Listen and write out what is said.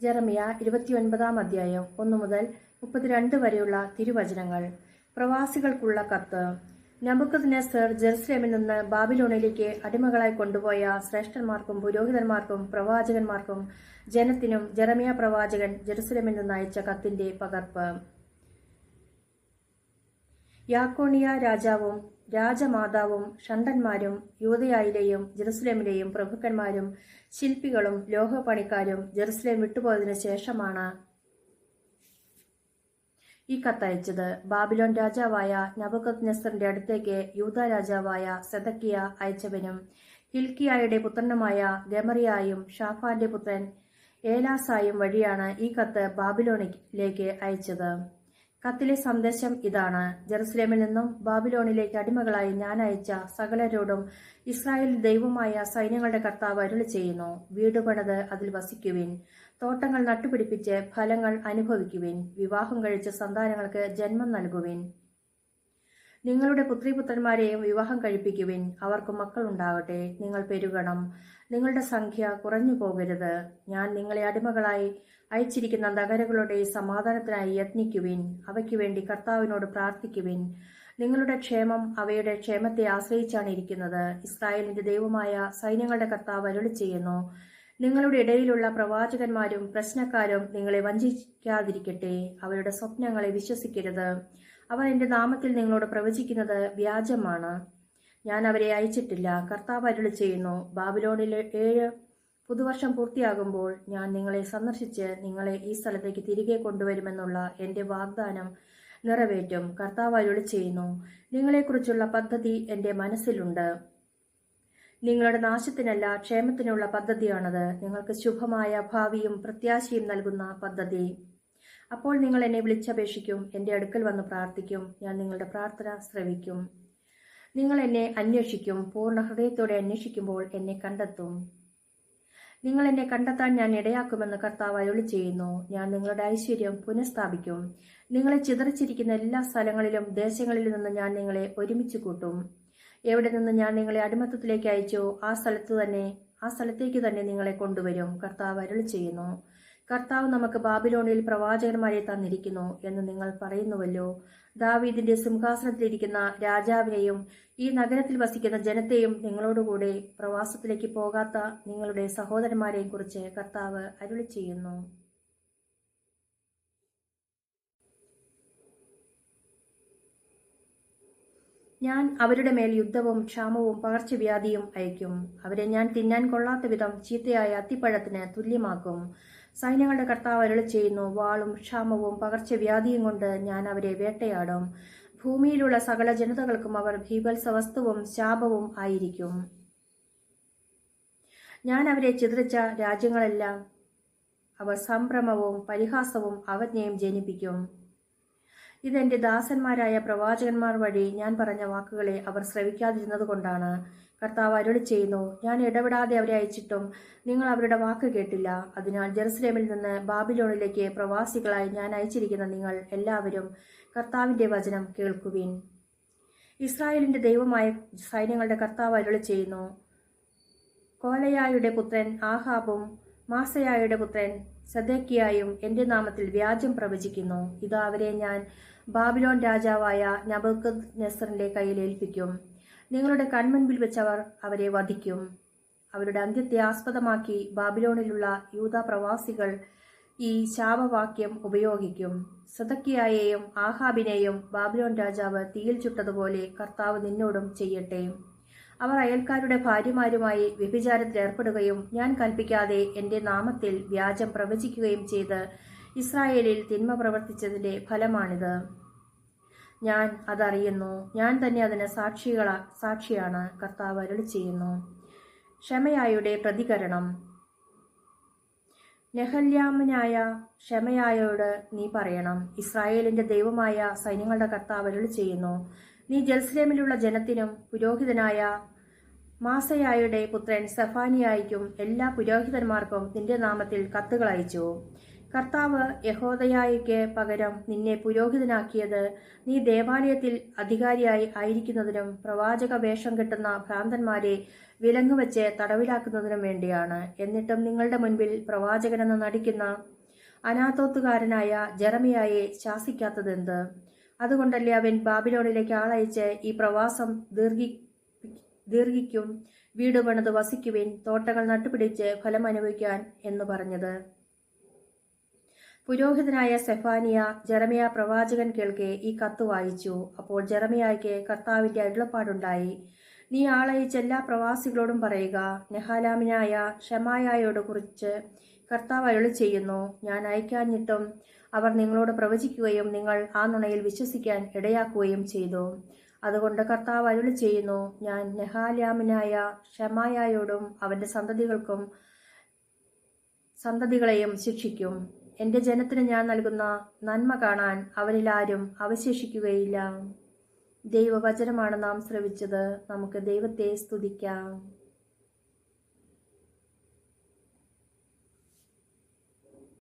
ജെറമിയ ഇരുപത്തിയൊൻപതാം അധ്യായം ഒന്നു മുതൽ മുപ്പത്തിരണ്ട് വരെയുള്ള തിരുവചനങ്ങൾ. പ്രവാസികൾക്കുള്ള കത്ത്. നബുക്കദ്നസർ ജെറുസലേമിൽ നിന്ന് ബാബിലോണിലേക്ക് അടിമകളായി കൊണ്ടുപോയ ശ്രേഷ്ഠന്മാർക്കും പുരോഹിതന്മാർക്കും പ്രവാചകന്മാർക്കും ജനത്തിനും ജെറമിയ പ്രവാചകൻ ജെറുസലേമിൽ നിന്ന് അയച്ച കത്തിന്റെ പകർപ്പ്. യാക്കോണിയ രാജാവും രാജമാതാവും ഷണ്ടന്മാരും യൂതയായിലെയും ജെറുസലേമിലെയും പ്രഭുക്കന്മാരും ശില്പികളും ലോഹപണിക്കാരും ജെറുസലേം വിട്ടുപോയതിനു ശേഷമാണ് ഈ കത്തയച്ചത് ബാബിലോൺ രാജാവായ നബുക്കത് നെസറിന്റെ അടുത്തേക്ക് യൂത രാജാവായ സെദക്കിയ അയച്ചവനും ഹിൽക്കിയായുടെ പുത്രനുമായ ഗമറിയായും ഷാഫാന്റെ പുത്രൻ ഏലാസായും വഴിയാണ് ഈ കത്ത് ബാബിലോണിലേക്ക് അയച്ചത്. കത്തിലെ സന്ദേശം ഇതാണ്. ജെറുസലേമിൽ നിന്നും ബാബിലോണിലേക്ക് അടിമകളായി ഞാൻ അയച്ച സകലരോടും ഇസ്രായേൽ ദൈവമായ സൈന്യങ്ങളുടെ കർത്താവ് അരുളി ചെയ്യുന്നു. വീട് പണിത് അതിൽ വസിക്കുവിൻ. തോട്ടങ്ങൾ നട്ടുപിടിപ്പിച്ച് ഫലങ്ങൾ അനുഭവിക്കുവിൻ. വിവാഹം കഴിച്ച സന്താനങ്ങൾക്ക് ജന്മം നൽകുവിൻ. നിങ്ങളുടെ പുത്രിപുത്രന്മാരെയും വിവാഹം കഴിപ്പിക്കുവിൻ. അവർക്ക് മക്കളുണ്ടാകട്ടെ നിങ്ങൾ പെരുകണം. നിങ്ങളുടെ സംഖ്യ കുറഞ്ഞു പോകരുത് ഞാൻ നിങ്ങളെ അടിമകളായി അയച്ചിരിക്കുന്ന നഗരങ്ങളുടെ സമാധാനത്തിനായി യത്നിക്കുവിൻ. അവയ്ക്ക് വേണ്ടി കർത്താവിനോട് പ്രാർത്ഥിക്കുവിൻ. നിങ്ങളുടെ ക്ഷേമം അവയുടെ ക്ഷേമത്തെ ആശ്രയിച്ചാണ് ഇരിക്കുന്നത്. ഇസ്രായേലിന്റെ ദൈവമായ സൈന്യങ്ങളുടെ കർത്താവ് അരുളി ചെയ്യുന്നു. നിങ്ങളുടെ ഇടയിലുള്ള പ്രവാചകന്മാരും പ്രശ്നക്കാരും നിങ്ങളെ വഞ്ചിക്കാതിരിക്കട്ടെ. അവരുടെ സ്വപ്നങ്ങളെ വിശ്വസിക്കരുത്. അവർ എന്റെ നാമത്തിൽ നിങ്ങളോട് പ്രവചിക്കുന്നത് വ്യാജമാണ്. ഞാൻ അവരെ അയച്ചിട്ടില്ല. കർത്താവ് അരുളി ചെയ്യുന്നു. ബാബിലോണിലെ ഏഴ് പുതുവർഷം പൂർത്തിയാകുമ്പോൾ ഞാൻ നിങ്ങളെ സന്ദർശിച്ച് നിങ്ങളെ ഈ സ്ഥലത്തേക്ക് തിരികെ കൊണ്ടുവരുമെന്നുള്ള എന്റെ വാഗ്ദാനം നിറവേറ്റും. കർത്താവ് അരുളി ചെയ്യുന്നു നിങ്ങളെക്കുറിച്ചുള്ള പദ്ധതി എന്റെ മനസ്സിലുണ്ട്. നിങ്ങളുടെ നാശത്തിനല്ല ക്ഷേമത്തിനുള്ള പദ്ധതിയാണത്. നിങ്ങൾക്ക് ശുഭമായ ഭാവിയും പ്രത്യാശയും നൽകുന്ന പദ്ധതി. അപ്പോൾ നിങ്ങൾ എന്നെ വിളിച്ചപേക്ഷിക്കും എന്റെ അടുക്കൽ വന്ന് പ്രാർത്ഥിക്കും ഞാൻ നിങ്ങളുടെ പ്രാർത്ഥന ശ്രവിക്കും. നിങ്ങൾ എന്നെ അന്വേഷിക്കും പൂർണ ഹൃദയത്തോടെ അന്വേഷിക്കുമ്പോൾ എന്നെ കണ്ടെത്തും. നിങ്ങൾ എന്നെ കണ്ടെത്താൻ ഞാൻ ഇടയാക്കുമെന്ന് കർത്താവ് അരുളി ചെയ്യുന്നു. ഞാൻ നിങ്ങളുടെ ഐശ്വര്യം പുനഃസ്ഥാപിക്കും. നിങ്ങളെ ചിതറിച്ചിരിക്കുന്ന എല്ലാ സ്ഥലങ്ങളിലും ദേശങ്ങളിൽ നിന്ന് ഞാൻ നിങ്ങളെ ഒരുമിച്ച് കൂട്ടും. എവിടെ നിന്ന് ഞാൻ നിങ്ങളെ അടിമത്തത്തിലേക്ക് അയച്ചോ ആ സ്ഥലത്ത് തന്നെ ആ സ്ഥലത്തേക്ക് തന്നെ നിങ്ങളെ കൊണ്ടുവരും കർത്താവ് അരുളി ചെയ്യുന്നു. കർത്താവ് നമുക്ക് ബാബിലോണിൽ പ്രവാചകന്മാരെ തന്നിരിക്കുന്നു എന്ന് നിങ്ങൾ പറയുന്നുവല്ലോ. ദാവീദിന്റെ സിംഹാസനത്തിലിരിക്കുന്ന രാജാവിനെയും ഈ നഗരത്തിൽ വസിക്കുന്ന ജനത്തെയും നിങ്ങളോടുകൂടെ പ്രവാസത്തിലേക്ക് പോകാത്ത നിങ്ങളുടെ സഹോദരന്മാരെയും കുറിച്ച് കർത്താവ് അരുളി ചെയ്യുന്നു ഞാൻ അവരുടെ മേൽ യുദ്ധവും ക്ഷാമവും പകർച്ചവ്യാധിയും അയക്കും. അവരെ ഞാൻ തിന്നാൻ കൊള്ളാത്ത വിധം ചീത്തയായ അത്തിപ്പഴത്തിന് തുല്യമാക്കും. സൈന്യങ്ങളുടെ കർത്താവ് അരുളി ചെയ്യുന്നു. വാളും ക്ഷാമവും പകർച്ചവ്യാധിയും കൊണ്ട് ഞാൻ അവരെ വേട്ടയാടും. ഭൂമിയിലുള്ള സകല ജനതകൾക്കും അവർ ഭീപത്സവസ്തുവും ശാപവും ആയിരിക്കും. ഞാൻ അവരെ ചിതറിച്ച രാജ്യങ്ങളെല്ലാം അവർ സംഭ്രമവും പരിഹാസവും അവജ്ഞയും ജനിപ്പിക്കും. ഇതെന്റെ ദാസന്മാരായ പ്രവാചകന്മാർ വഴി ഞാൻ പറഞ്ഞ വാക്കുകളെ അവർ ശ്രവിക്കാതിരുന്നത് കൊണ്ടാണ് കർത്താവ് അരുളി ചെയ്യുന്നു ഞാൻ ഇടപെടാതെ അവരെ അയച്ചിട്ടും നിങ്ങൾ അവരുടെ വാക്ക് കേട്ടില്ല. അതിനാൽ ജെറുസലേമിൽ നിന്ന് ബാബിലോണിലേക്ക് പ്രവാസികളായി ഞാൻ അയച്ചിരിക്കുന്ന നിങ്ങൾ എല്ലാവരും കർത്താവിന്റെ വചനം കേൾക്കുവിൻ. ഇസ്രായേലിന്റെ ദൈവമായ സൈന്യങ്ങളുടെ കർത്താവ് അരുളി ചെയ്യുന്നു കോലയായുടെ പുത്രൻ ആഹാബും മാസയായുടെ പുത്രൻ സദേക്കിയായും എന്റെ നാമത്തിൽ വ്യാജം പ്രവചിക്കുന്നു. ഇതാ അവരെ ഞാൻ ബാബിലോൺ രാജാവായ നബുക്കദ് നെസറിന്റെ കയ്യിൽ ഏൽപ്പിക്കും. നിങ്ങളുടെ കൺമുൻപിൽ വെച്ചവർ അവരെ വധിക്കും. അവരുടെ അന്ത്യത്തെ ആസ്പദമാക്കി ബാബിലോണിലുള്ള യൂത പ്രവാസികൾ ഈ ശാപവാക്യം ഉപയോഗിക്കും. സദക്കിയായെയും ആഹാബിനെയും ബാബിലോൺ രാജാവ് തീയിൽ ചുട്ടതുപോലെ കർത്താവ് നിന്നോടും ചെയ്യട്ടെ. അവർ അയൽക്കാരുടെ ഭാര്യമാരുമായി വ്യഭിചാരത്തിൽ ഏർപ്പെടുകയും ഞാൻ കൽപ്പിക്കാതെ എന്റെ നാമത്തിൽ വ്യാജം പ്രവചിക്കുകയും ചെയ്ത് ഇസ്രായേലിൽ തിന്മ പ്രവർത്തിച്ചതിന്റെ ഫലമാണിത്. ഞാൻ അതറിയുന്നു. ഞാൻ തന്നെ അതിന് സാക്ഷികള സാക്ഷിയാണ്. കർത്താവ് അരുളി ചെയ്യുന്നു. ക്ഷമയായുടെ പ്രതികരണം. നെഹല്യാമനായ ക്ഷമയായോട് നീ പറയണം. ഇസ്രായേലിന്റെ ദൈവമായ സൈന്യങ്ങളുടെ കർത്താവ് അരുളി ചെയ്യുന്നു. നീ ജെറുസലേമിലുള്ള ജനത്തിനും പുരോഹിതനായ മാസയായുടെ പുത്രൻ സഫാനിയായിക്കും എല്ലാ പുരോഹിതന്മാർക്കും നിന്റെ നാമത്തിൽ കത്തുകൾ അയച്ചു. കർത്താവ് യഹോദയായിക്ക് പകരം നിന്നെ പുരോഹിതനാക്കിയത് നീ ദേവാലയത്തിൽ അധികാരിയായി ആയിരിക്കുന്നതിനും പ്രവാചക വേഷം കെട്ടുന്ന ഭ്രാന്തന്മാരെ വിലങ്ങുവെച്ച് തടവിലാക്കുന്നതിനും വേണ്ടിയാണ്. എന്നിട്ടും നിങ്ങളുടെ മുൻപിൽ പ്രവാചകനെന്ന് നടിക്കുന്ന അനാഥോത്തുകാരനായ ജെറമിയായെ ശാസിക്കാത്തതെന്ത് അതുകൊണ്ടല്ലേ അവൻ ബാബിലോണിലേക്ക് ആളയച്ച് ഈ പ്രവാസം ദീർഘി ദീർഘിക്കും വീട് പണിത് വസിക്കുവിൻ തോട്ടങ്ങൾ നട്ടുപിടിച്ച് ഫലം അനുഭവിക്കാൻ എന്ന് പറഞ്ഞത്? പുരോഹിതനായ സെഫാനിയ ജെറമിയ പ്രവാചകൻ കേൾക്കെ ഈ കത്ത് വായിച്ചു. അപ്പോൾ ജെറമിയായ്ക്ക് കർത്താവിന്റെ അരുളപ്പാടുണ്ടായി. നീ ആളയച്ച എല്ലാ പ്രവാസികളോടും പറയുക. നെഹാലാമിനായ ഷമായായോട് കുറിച്ച് കർത്താവ് അരുളി ചെയ്യുന്നു. ഞാൻ അയക്കാഞ്ഞിട്ടും അവർ നിങ്ങളോട് പ്രവചിക്കുകയും നിങ്ങൾ ആ നുണയിൽ വിശ്വസിക്കാൻ ഇടയാക്കുകയും ചെയ്തു. അതുകൊണ്ട് കർത്താവ് അരുളി ചെയ്യുന്നു. ഞാൻ നെഹാലാമിനായ ഷമായായോടും അവന്റെ സന്തതികൾക്കും സന്തതികളെയും ശിക്ഷിക്കും. എന്റെ ജനത്തിന് ഞാൻ നൽകുന്ന നന്മ കാണാൻ അവരിൽ അവരിലാരും അവശേഷിക്കുകയില്ല. ദൈവവചനമാണ് നാം ശ്രവിച്ചത്. നമുക്ക് ദൈവത്തെ സ്തുതിക്കാം.